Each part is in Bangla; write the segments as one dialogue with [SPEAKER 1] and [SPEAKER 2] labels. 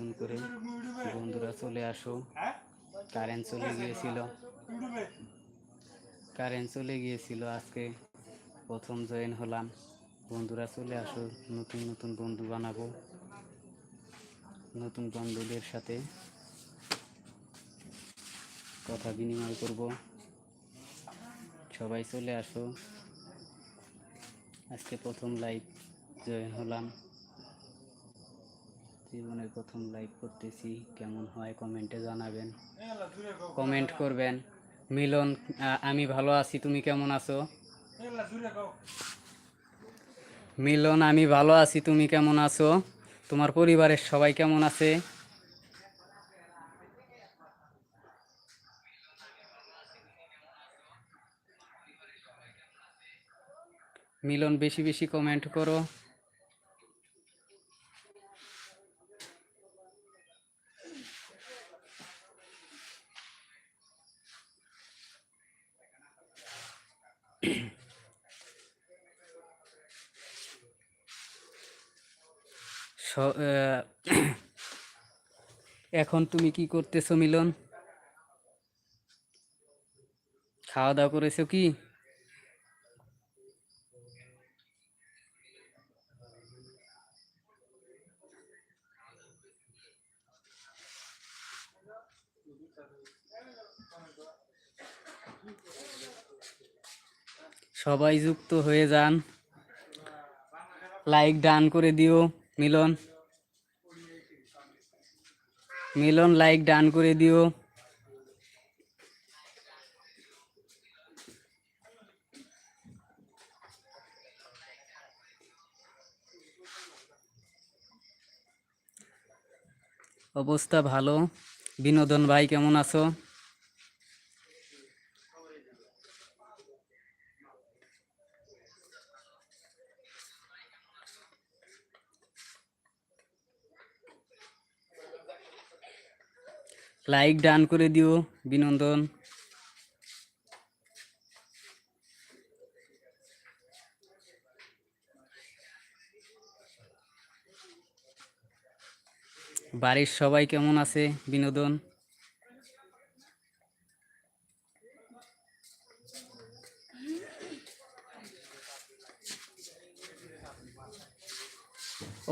[SPEAKER 1] নতুন করে বন্ধুরা চলে আসো। কারেন্ট চলে গিয়েছিল। কারেন্ট চলে গিয়েছিল, আজকে প্রথম জয়েন হলাম। বন্ধুরা চলে আসো, নতুন নতুন বন্ধু বানাবো। নতুন বন্ধুদের সাথে কথা বিনিময় করব। সবাই চলে আসো। আজকে প্রথম লাইভ জয়েন হলাম। জীবনের প্রথম লাইভ করতেছি। কেমন হয় কমেন্টে জানাবেন। কমেন্ট করবেন। মিলন আমি ভালো আছি, তুমি কেমন আছো? মিলন, আমি ভালো আছি, তুমি কেমন আছো? তোমার পরিবারের সবাই কেমন আছে? মিলন, বেশি বেশি কমেন্ট করো। এখন তুমি কি করতেছো মিলন? খাওয়া দাওয়া করেছ কি? সবাই যুক্ত হয়ে যান। লাইক, ডান করে দিও মিলন। মিলন লাইক ডান করে দিও। অবস্থা ভালো। বিনোদন ভাই কেমন আছো? লাইক ডান করে দিও বিনোদন। বাড়ির সবাই কেমন আছে বিনোদন?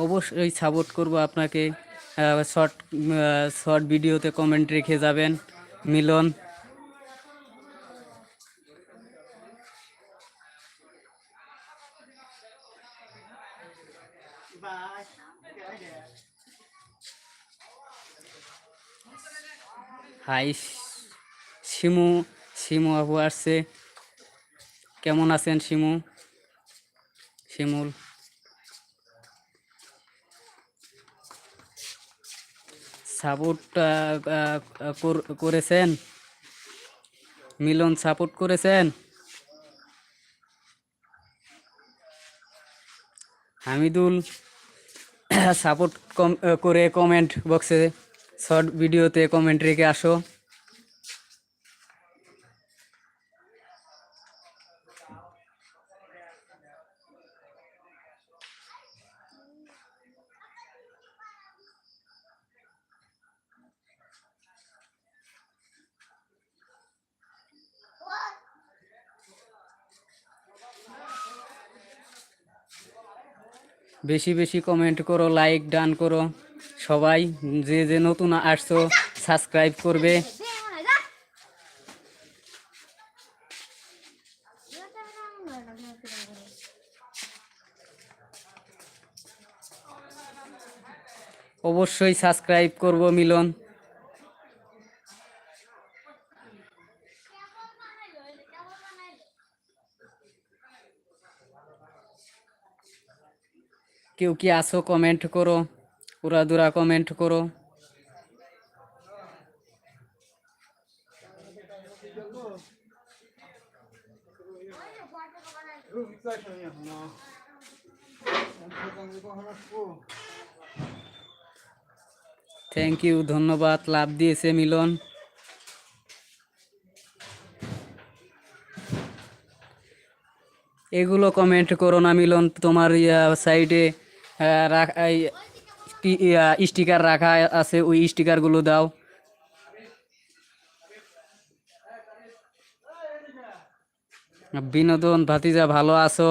[SPEAKER 1] অবশ্যই সাপোর্ট করব আপনাকে। শর্ট শর্ট ভিডিওতে কমেন্ট রেখে যাবেন। মিলন। হাই শিমু শিমু বাবু আসছে। কেমন আছেন শিমু? শিমুল। সাপোর্ট করেছেন? মিলন সাপোর্ট করেছেন? হামিদুল সাপোর্ট কম, করে কমেন্ট বক্সে শর্ট ভিডিওতে কমেন্ট রেখে আসো। বেশি বেশি কমেন্ট করো লাইক ডান করো। সবাই যে যে নতুন আসছো সাবস্ক্রাইব করবে। অবশ্যই সাবস্ক্রাইব করব মিলন। কেউ কি আসো কমেন্ট করো উড়াদুরা কমেন্ট করো। থ্যাংক ইউ ধন্যবাদ, লাভ দিয়েছে মিলন। এগুলো কমেন্ট করো না মিলন, তোমার সাইডে একটি স্টিকার রাখা আছে ওই স্টিকারগুলো দাও। বিনোদন ভাতিজা ভালো আছো?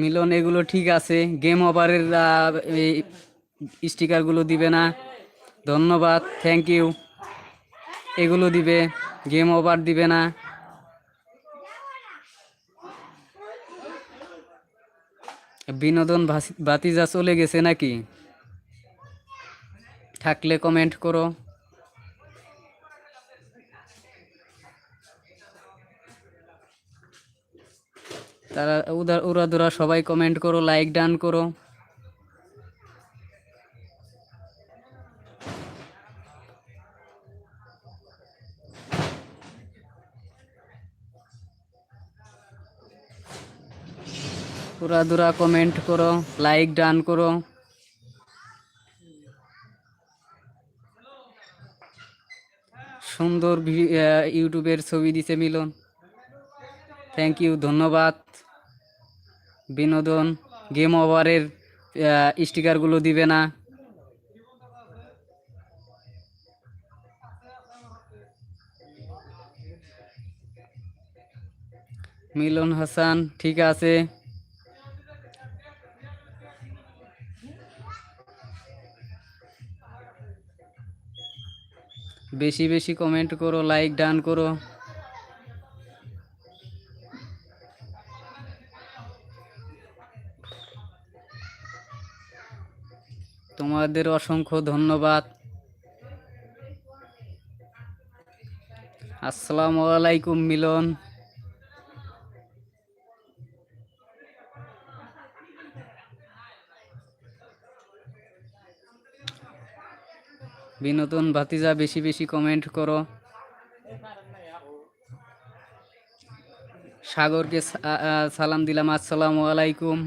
[SPEAKER 1] মিলন, এগুলো ঠিক আছে। গেম ওভারের স্টিকারগুলো দিবে না। ধন্যবাদ থ্যাংক ইউ এগুলো দিবে গেম ওভার দিবে না। বিনোদন ভাতিজা চলে গেছে নাকি? থাকলে কমেন্ট করো। তারা উদার উড়াদুরা সবাই কমেন্ট করো লাইক ডান করো। উড়াদুরা কমেন্ট করো লাইক ডান করো। সুন্দর ইউটিউবের ছবি দিছে মিলন। থ্যাংক ইউ ধন্যবাদ। বিনোদন গেম ওভারের স্টিকারগুলো দিবে না। মিলন হাসান, ঠিক আছে। বেশি বেশি কমেন্ট করো লাইক ডান করো। তোমাদের অসংখ্য ধন্যবাদ। আসসালামু আলাইকুম, মিলন। বিনোদন ভাতিজা, বেশি বেশি কমেন্ট করো। সাগরকে সালাম দিলাম, আসসালামু আলাইকুম।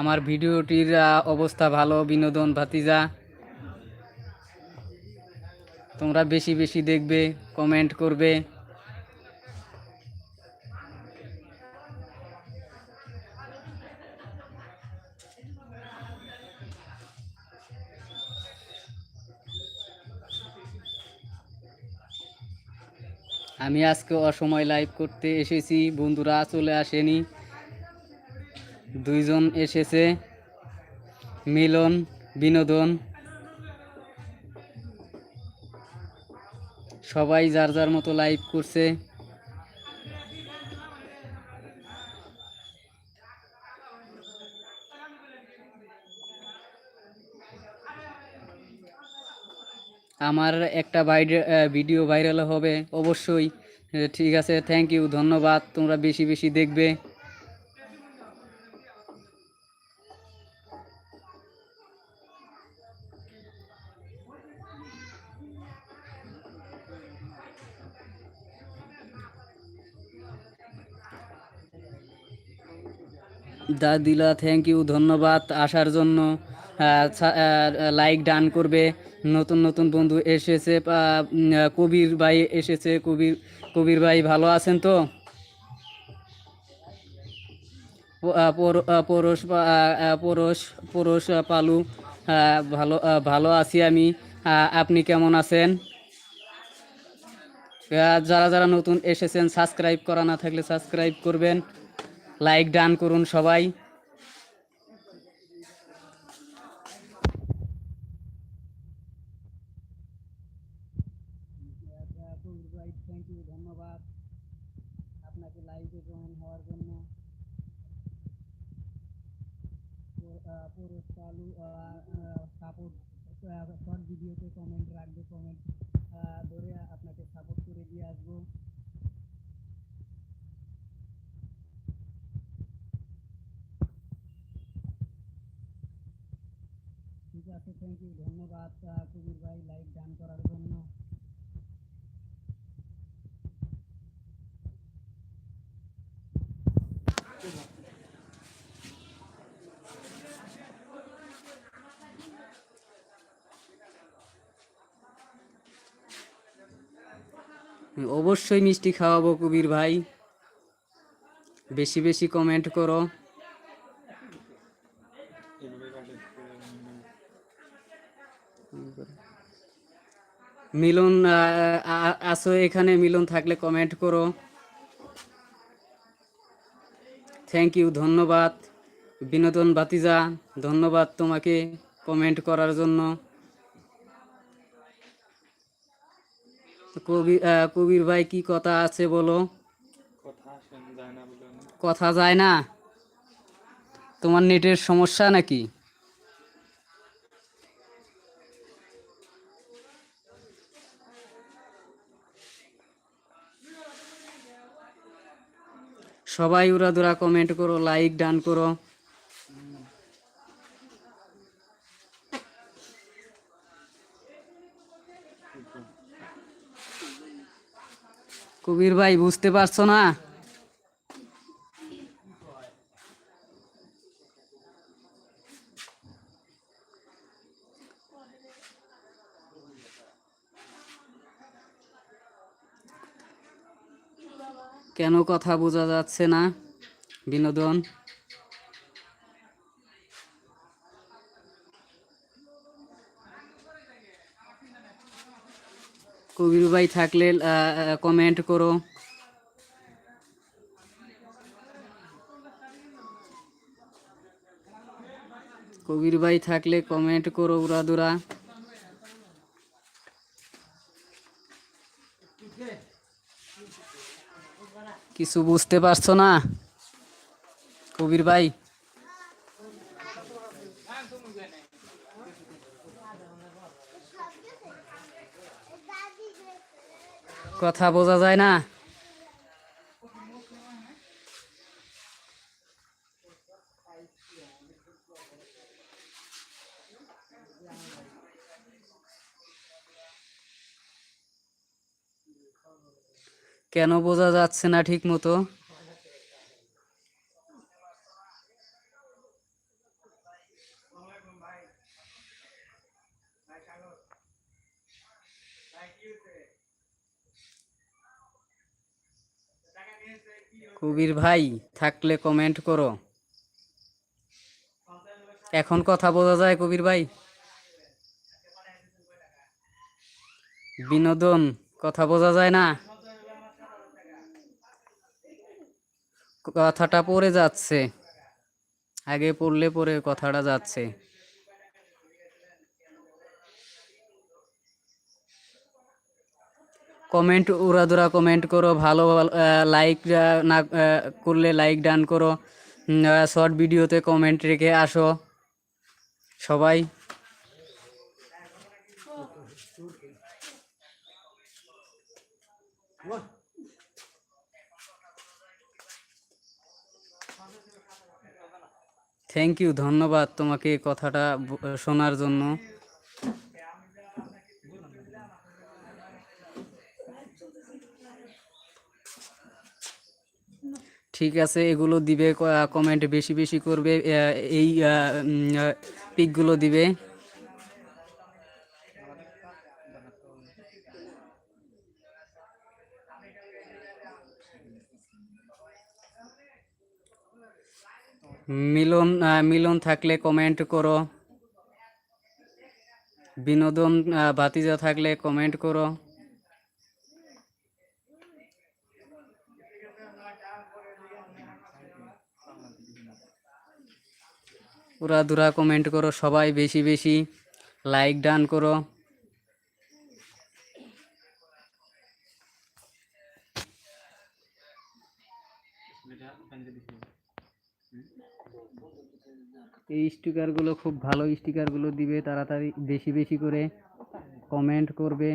[SPEAKER 1] আমার ভিডিওটির অবস্থা ভালো, বিনোদন, ভাতিজা। তোমরা বেশি বেশি দেখবে কমেন্ট করবে। আমি আজকে অসময় লাইভ করতে এসেছি। বন্ধুরা চলে আসেনি। দুইজন এসেছে। মিলন, বিনোদন। সবাই যার যার মতো লাইভ করছে। আমার একটা ভিডিও ভাইরাল হবে অবশ্যই। ঠিক আছে থ্যাংক ইউ ধন্যবাদ। তোমরা বেশি বেশি দেখবে। দাদিলা থ্যাংক ইউ ধন্যবাদ, আসার জন্য লাইক ডান করবে। নতুন নতুন বন্ধু এসেছে কবির ভাই এসেছে, কবির কবির ভাই ভালো আছেন তো? পরশ পরশ পরশ পালু ভালো ভালো আছি আমি। আপনি কেমন আছেন? যারা যারা নতুন এসেছেন সাবস্ক্রাইব করা না থাকলে সাবস্ক্রাইব করবেন। লাইক ডান করুন সবাই। ধন্যবাদ আপনাকে লাইভে জয়েন হওয়ার জন্য সাপোর্ট শর্ট ভিডিওতে কমেন্ট রাখবে কমেন্ট ধরে আপনাকে সাপোর্ট করে দিয়ে আসব। ওকে থ্যাংক ইউ ধন্যবাদ কবির ভাই লাইক দান করার জন্য। অবশ্যই মিষ্টি খাওয়াবো কবির ভাই। বেশি বেশি কমেন্ট করো। মিলন আসো এখানে? মিলন থাকলে কমেন্ট করো। থ্যাংক ইউ ধন্যবাদ। বিনোদন বাতিজা ধন্যবাদ তোমাকে কমেন্ট করার জন্য। কবি কবির ভাই কি কথা আছে বলো?
[SPEAKER 2] কথা যায় না?
[SPEAKER 1] তোমার নেটের সমস্যা নাকি? সবাই উড়াদুরা কমেন্ট করো লাইক ডান করো। কবির ভাই বুঝতে পারছ না? কেন কথা বোঝা যাচ্ছে না? বিনোদন। কবির ভাই থাকলে কমেন্ট করো। কবির ভাই থাকলে কমেন্ট করো, উড়াদুরা। কিছু বুঝতে পারছ না? কবির ভাই। কথা বোঝা যায় না? কেন বোঝা যাচ্ছে না ঠিক মতো কবির ভাই, থাকলে কমেন্ট করো। এখন কথা বোঝা যায় কবির ভাই? বিনোদন, কথা বোঝা যায় না? কথাটা পড়ে যাচ্ছে। আগে পড়লে পরে কথাটা যাচ্ছে। কমেন্ট, উড়াদুরা কমেন্ট করো, ভালো লাইক না করলে লাইক ডান করো। শর্ট ভিডিওতে কমেন্ট রেখে আসো। সবাই থ্যাংক ইউ ধন্যবাদ তোমাকে কথাটা শোনার জন্য। ঠিক আছে, এগুলো দিবে কমেন্ট বেশি বেশি করবে এই পিকগুলো দিবে। মিলন মিলন থাকলে কমেন্ট করো। বিনোদন ভাতিজা থাকলে কমেন্ট করো। পুরা দুরা কমেন্ট করো, সবাই বেশি বেশি লাইক ডান করো। এই স্টিকারগুলো খুব ভালো স্টিকারগুলো দিবে, তাড়াতাড়ি বেশি বেশি করে কমেন্ট করবে।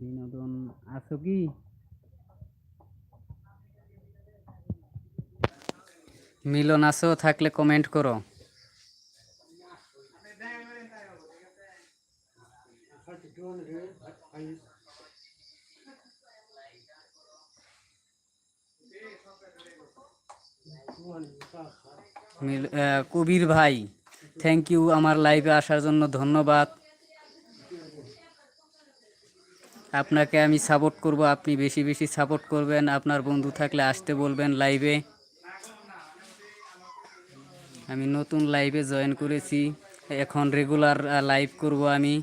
[SPEAKER 1] বিনোদন আছো কি? মিলন আছো, থাকলে কমেন্ট করো। কবির ভাই থ্যাংক ইউ আমার লাইভে আসার জন্য ধন্যবাদ। আপনাকে আমি সাপোর্ট করব, আপনি বেশি বেশি সাপোর্ট করবেন, আপনার বন্ধু থাকলে আসতে বলবেন লাইভে আমি নতুন লাইভে জয়েন করেছি, এখন রেগুলার লাইভ করব আমি।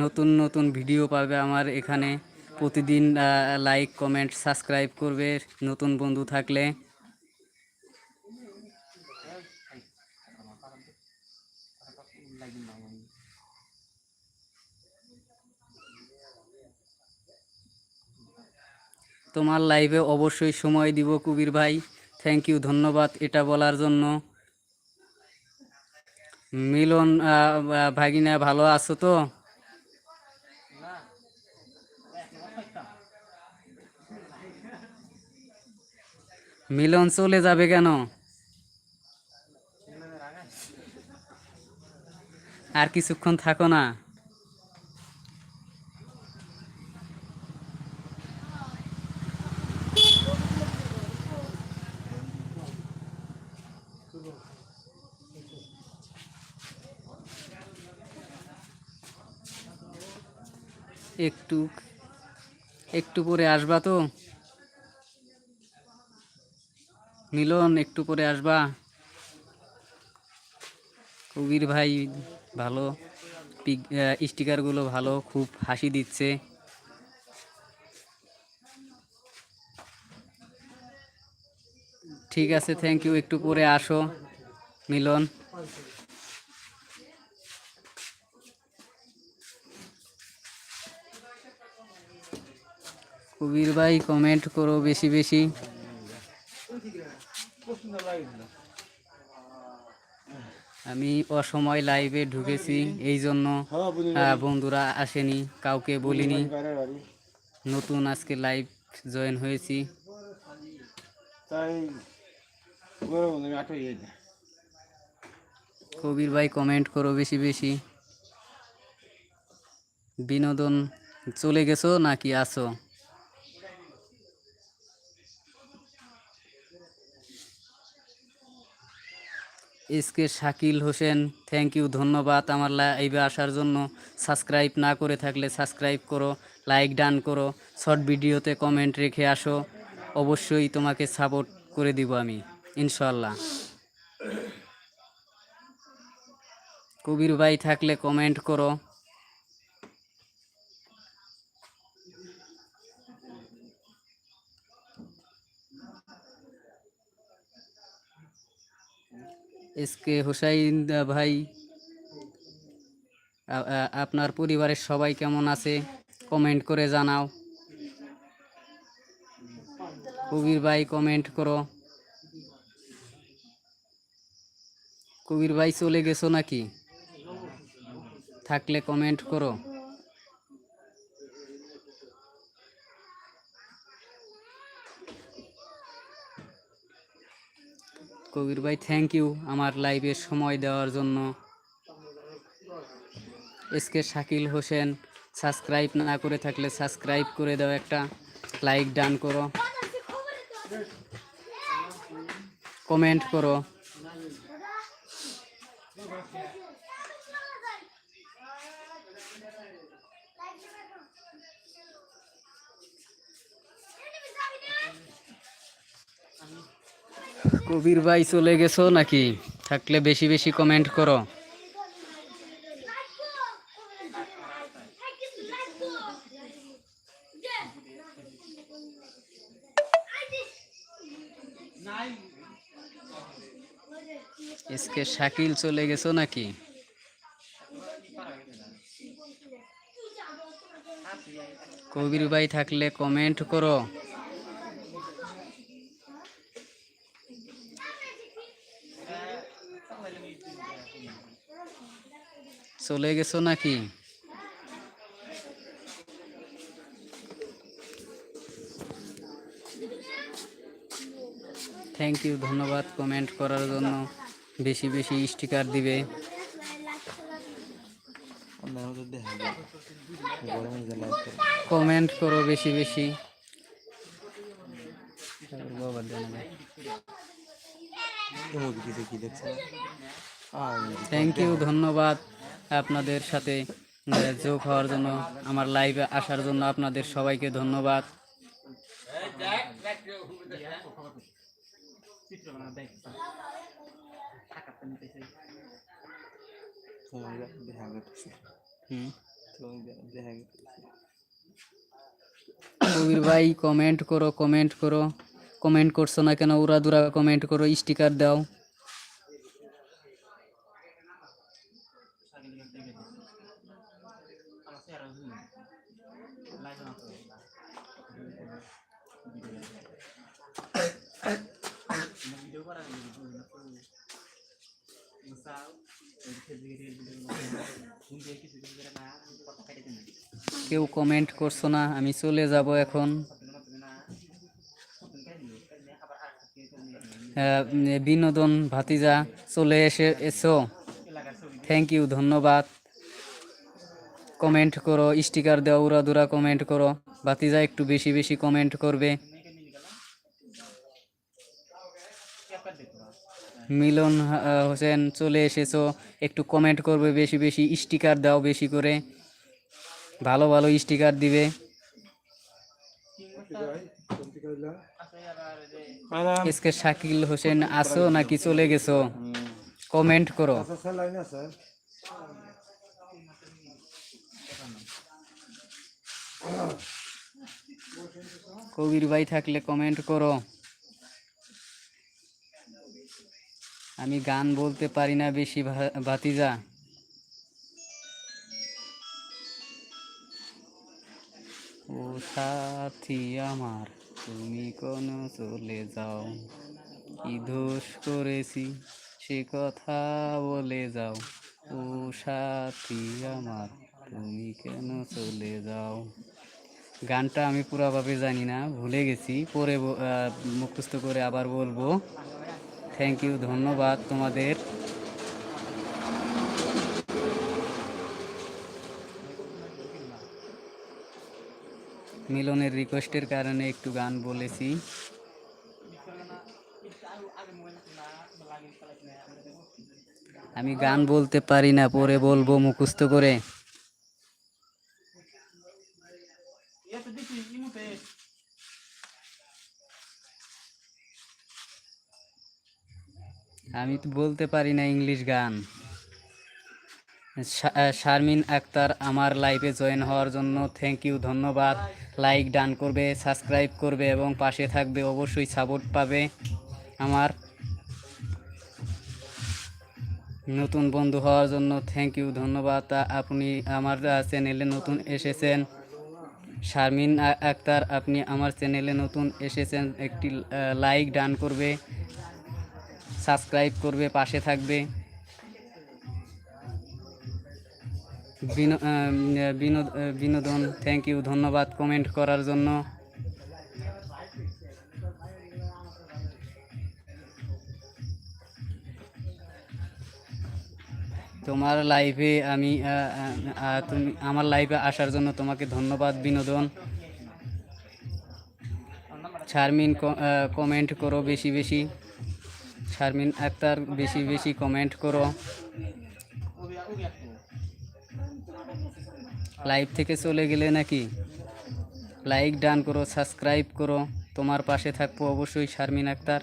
[SPEAKER 1] নতুন নতুন ভিডিও পাবে আমার এখানে। প্রতিদিন লাইক কমেন্ট সাবস্ক্রাইব করবে নতুন বন্ধু থাকলে। তোমার লাইভে অবশ্যই সময় দিব কবির ভাই। থ্যাংক ইউ ধন্যবাদ এটা বলার জন্য। মিলন ভাগিনা, ভালো আছো তো? মিলন চলে যাবে কেন? আর কিছুক্ষণ থাকো না। একটু একটু পরে আসবা তো? মিলন, একটু পরে আসবা। কবির ভাই ভালো, পিক স্টিকারগুলো ভালো, খুব হাসি দিচ্ছে। ঠিক আছে থ্যাংক ইউ একটু পরে আসো, মিলন। কবির ভাই কমেন্ট করো বেশি বেশি। আমি অসময় লাইভে ঢুকেছি এই জন্য বন্ধুরা আসেনি, কাউকে বলিনি। নতুন আজকে লাইভ জয়েন হয়েছি। কবির ভাই কমেন্ট করো বেশি বেশি। বিনোদন চলে গেছো নাকি আছো SK Shakil Hossain thank you ধন্যবাদ আমার লাইভে আসার জন্য। সাবস্ক্রাইব না করে থাকলে সাবস্ক্রাইব করো লাইক ডান করো শর্ট ভিডিওতে কমেন্ট রেখে আসো। অবশ্যই তোমাকে সাপোর্ট করে দিব আমি ইনশাল্লাহ কবির ভাই থাকলে কমেন্ট করো। এসকে হোসাইন দা ভাই আপনার পরিবারের সবাই কেমন আছে? কমেন্ট করে জানাও। কবির ভাই, কমেন্ট করো। কবির ভাই চলে গেছো নাকি? থাকলে কমেন্ট করো। কবির ভাই থ্যাংক ইউ আমার লাইভে সময় দেওয়ার জন্য। এসকে শাকিল হোসেন সাবস্ক্রাইব না করে থাকলে সাবস্ক্রাইব করে দাও একটা লাইক ডান করো। কমেন্ট করো। কবির ভাই চলে গেছো নাকি? থাকলে বেশি বেশি কমেন্ট করো। এসকে শাকিল চলে গেছো নাকি? কবির ভাই থাকলে কমেন্ট করো। চলে গেছো নাকি? থ্যাংক ইউ ধন্যবাদ কমেন্ট করার জন্য। বেশি বেশি স্টিকার দিবে। কমেন্ট করো বেশি বেশি। থ্যাংক ইউ ধন্যবাদ। আপনাদের সাথে যোগ হওয়ার জন্য, আমার লাইভে আসার জন্য আপনাদের সবাইকে ধন্যবাদ। কবির ভাই কমেন্ট করো কমেন্ট করো। কমেন্ট করছ না কেন? উড়া দুরা কমেন্ট করো স্টিকার দাও
[SPEAKER 2] সাইকেল দিকে দেখে আমার চেহারা হুম লাগে না তো ভিডিও করা ভিডিও না তো মুসাও ফেসবুকে রিল
[SPEAKER 1] কেউ কমেন্ট করছ না আমি চলে যাব এখন। বিনোদন ভাতিজা চলে এসে এসো। থ্যাংক ইউ ধন্যবাদ। কমেন্ট করো স্টিকার দেওয়া উড়া দুরা কমেন্ট করো। বাতিজা একটু বেশি বেশি কমেন্ট করবে। মিলন হোসেন চলে এসেছ। একটু কমেন্ট করবে বেশি বেশি স্টিকার দাও বেশি করে। ভালো ভালো স্টিকার দিবে। এসকে শাকিল হোসেন আসো নাকি চলে গেছো? কমেন্ট করো। কবির ভাই থাকলে কমেন্ট করো। আমি গান বলতে পারি না বেশি ভাতিজা। ও সাথী আমার, তুমি কোন চলে যাও। কি দোষ করেছি? সে কথা বলে যাও। ও সাথী আমার, তুমি কেন চলে যাও? গানটা আমি পুরাভাবে জানি না, ভুলে গেছি। পরে মুখস্থ করে আবার বলব। থ্যাংক ইউ ধন্যবাদ তোমাদের। মিলনের রিকোয়েস্টের কারণে একটু গান বলেছি। আমি গান বলতে পারি না, পরে বলব মুখস্থ করে. আমি তো বলতে পারি না ইংলিশ গান। শারমিন আক্তার আমার লাইভে জয়েন হওয়ার জন্য থ্যাংক ইউ ধন্যবাদ। লাইক ডান করবে সাবস্ক্রাইব করবে এবং পাশে থাকবে, অবশ্যই সাপোর্ট পাবে আমার। নতুন বন্ধু হওয়ার জন্য থ্যাংক ইউ ধন্যবাদ। আপনি আমার চ্যানেলে নতুন এসেছেন। শারমিন আক্তার, আপনি আমার চ্যানেলে নতুন এসেছেন। একটি লাইক ডান করবে সাবস্ক্রাইব করবে, পাশে থাকবে। বিনোদন থ্যাংক ইউ ধন্যবাদ কমেন্ট করার জন্য। তোমার লাইভে আমি তুমি, আমার লাইফে আসার জন্য তোমাকে ধন্যবাদ, বিনোদন। শারমিন কমেন্ট করো বেশি বেশি। শারমিন আক্তার, বেশি বেশি কমেন্ট করো. লাইভ থেকে চলে গেলে নাকি? লাইক ডান করো সাবস্ক্রাইব করো। তোমার পাশে থাকব অবশ্যই, শারমিন আক্তার।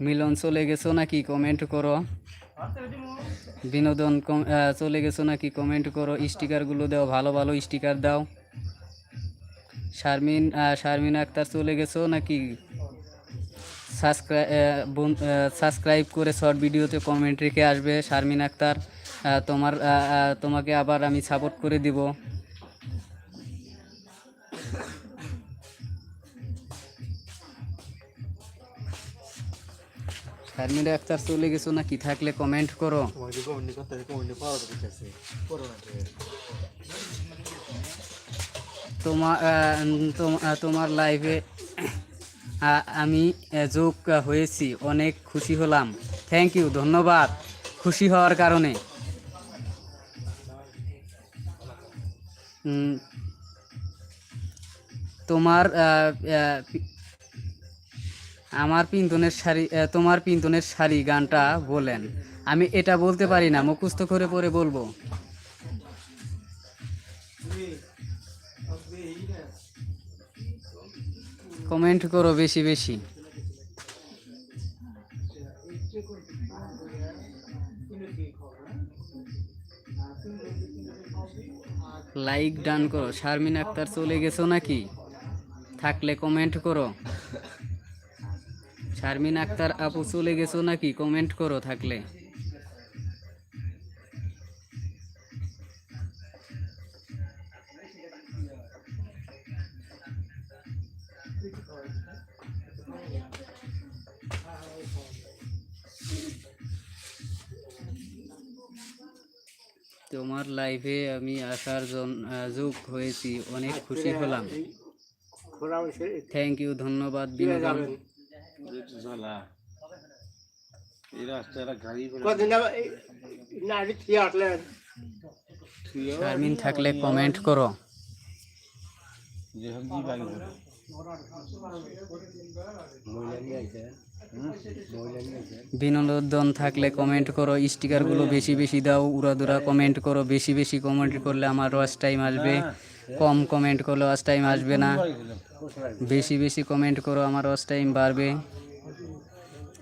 [SPEAKER 1] মিলন চলে গেছো নাকি? কমেন্ট করো।
[SPEAKER 2] último.
[SPEAKER 1] বিনোদন কম- চলে গেছো নাকি? কমেন্ট করো। স্টিকারগুলো দাও ভালো ভালো স্টিকার দাও। শারমিন শারমিন আক্তার চলে গেছো নাকি? সাবস্ক্রাইব করে শর্ট ভিডিওতে কমেন্ট রেখে আসবে শারমিন আক্তার। তোমার তোমাকে আবার আমি সাপোর্ট করে দিব। শারমিন আক্তার চলে গেছো না কি থাকলে কমেন্ট করো তোমার তোমার লাইভে আমি যোগ হয়েছি। অনেক খুশি হলাম। থ্যাংক ইউ ধন্যবাদ। খুশি হওয়ার কারণে। তোমার আমার পিন্তনের শাড়ি তোমার পিন্তনের শাড়ি গানটা বলেন। আমি এটা বলতে পারি না, মুখস্থ করে পরে বলব। কমেন্ট করো বেশি বেশি। লাইক ডান করো। শারমিন আক্তার চলে গেছো নাকি? থাকলে কমেন্ট করো। শারমিন আক্তার আপু চলে গেছো নাকি? কমেন্ট করো থাকলে। তোমার লাইফে আমি আসার যোগ হয়েছি অনেক খুশি হলাম। থ্যাংক ইউ ধন্যবাদ বিনোদন।
[SPEAKER 3] ঝালা এই রাস্তাটা গাড়ি করে
[SPEAKER 1] শারমিন থাকলে কমেন্ট করো। বিনোদন থাকলে কমেন্ট করো স্টিকারগুলো বেশি বেশি দাও উড়াদুরা কমেন্ট করো বেশি বেশি কমেন্ট করলে আমার ওয়াচ টাইম আসবে। কম কমেন্ট করলে ওয়াচ টাইম আসবে না। বেশি বেশি কমেন্ট করো আমার ওয়াচ টাইম বাড়বে।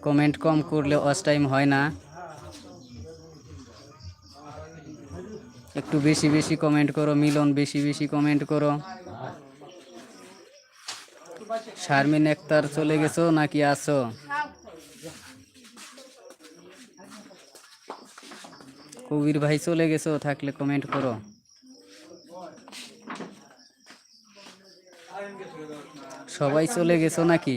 [SPEAKER 1] কমেন্ট কম করলে ওয়াচ টাইম হয় না। একটু বেশি বেশি কমেন্ট করো, মিলন বেশি বেশি কমেন্ট করো। শারমিন একতার চলে গেছো নাকি আছো? কবির ভাই চলে গেছো, থাকলে কমেন্ট করো। সবাই চলে গেছো নাকি?